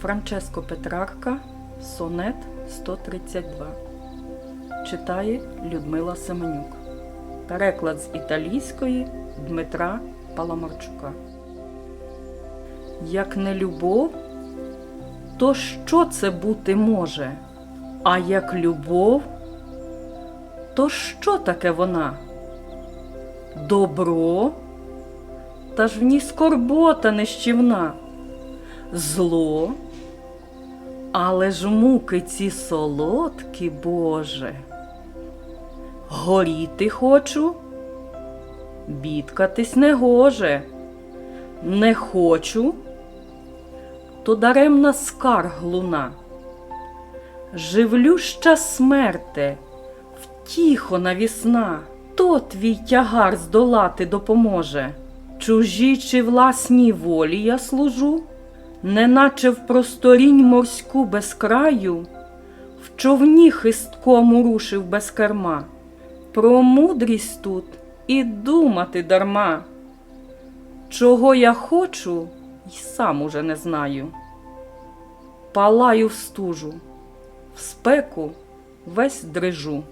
Франческо Петрарка, сонет 132. Читає Людмила Семенюк. Переклад з італійської Дмитра Паламарчука. Як не любов, то що це бути може? А як любов, то що таке вона? Добро? Та ж в ній скорбота нищівна, зло, але ж муки ці солодкі, Боже. Горіти хочу, бідкатись не гоже, не хочу, то даремна скарг луна. Живлюща смерте, втіхо навісна, то твій тягар здолати допоможе. Чужій чи власній волі я служу, неначе в просторінь морську без краю, в човні хисткому рушив без керма. Про мудрість тут і думати дарма. Чого я хочу, й сам уже не знаю. Палаю в стужу, в спеку весь дрижу.